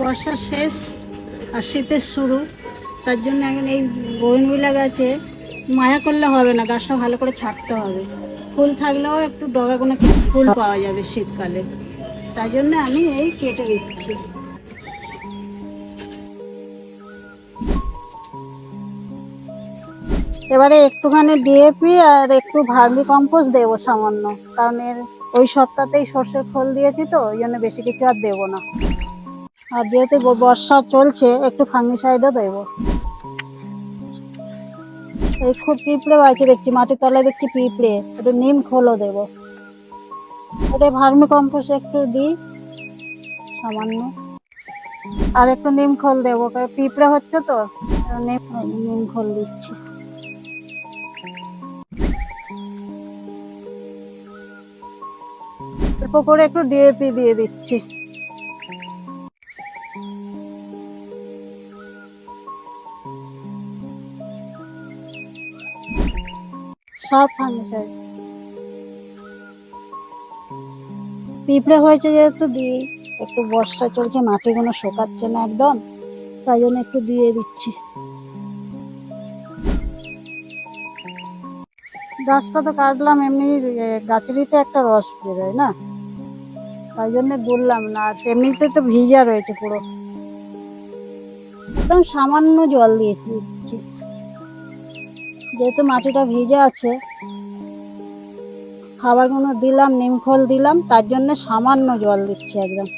বর্ষার শেষ আর শীতের শুরু, তার জন্য এখন এই বইনবিলা গাছে মায়া করলে হবে না, গাছটা ভালো করে ছাড়তে হবে। ফুল থাকলেও একটু ডগা কোনো ফুল পাওয়া যাবে শীতকালে। তাই জন্য আমি এই কেটে দিচ্ছি। এবারে একটুখানি ডিএপি আর একটু ভার্মি কম্পোস্ট দেবো সামান্য, কারণ এর ওই সপ্তাহতেই সর্ষের খোল দিয়েছি তো, ওই জন্য বেশি কিছু আর দেবো না। আর যেহেতু বর্ষা চলছে, একটু ফাঙ্গিসাইডও দেবো। এই খুব পিঁপড়ে বাড়ছে দেখছি, মাটির তলায় দেখছি পিঁপড়ে। একটু নিম খোলও দেবো। এটা ভার্মি কম্পোস্ট একটু দিই, সামান্য। আর একটু নিম খোল দেবো, কারণ পিঁপড়ে হচ্ছে তো নিম খোল দিচ্ছি। অল্প করে একটু ডিএপি দিয়ে দিচ্ছি। সব ফাঙ্গিসাইড পিঁপড়ে হয়েছে যেহেতু দিই, একটু বর্ষা চলছে মাটিগুলো শোকাচ্ছে না একদম, তাই জন্য একটু দিয়ে দিচ্ছি। গাছটা তো কাটলাম, এমনি গাছেরই তো একটা রস বেরোয় না? তাই জন্য বললাম না, আর এমনিতে তো ভিজা রয়েছে পুরো। একদম সামান্য জল দিয়ে দিচ্ছি যেহেতু মাটিটা ভিজে আছে খাবারগুলো দিলাম নিমফল দিলাম তার জন্য সামান্য জল দিচ্ছে একদম।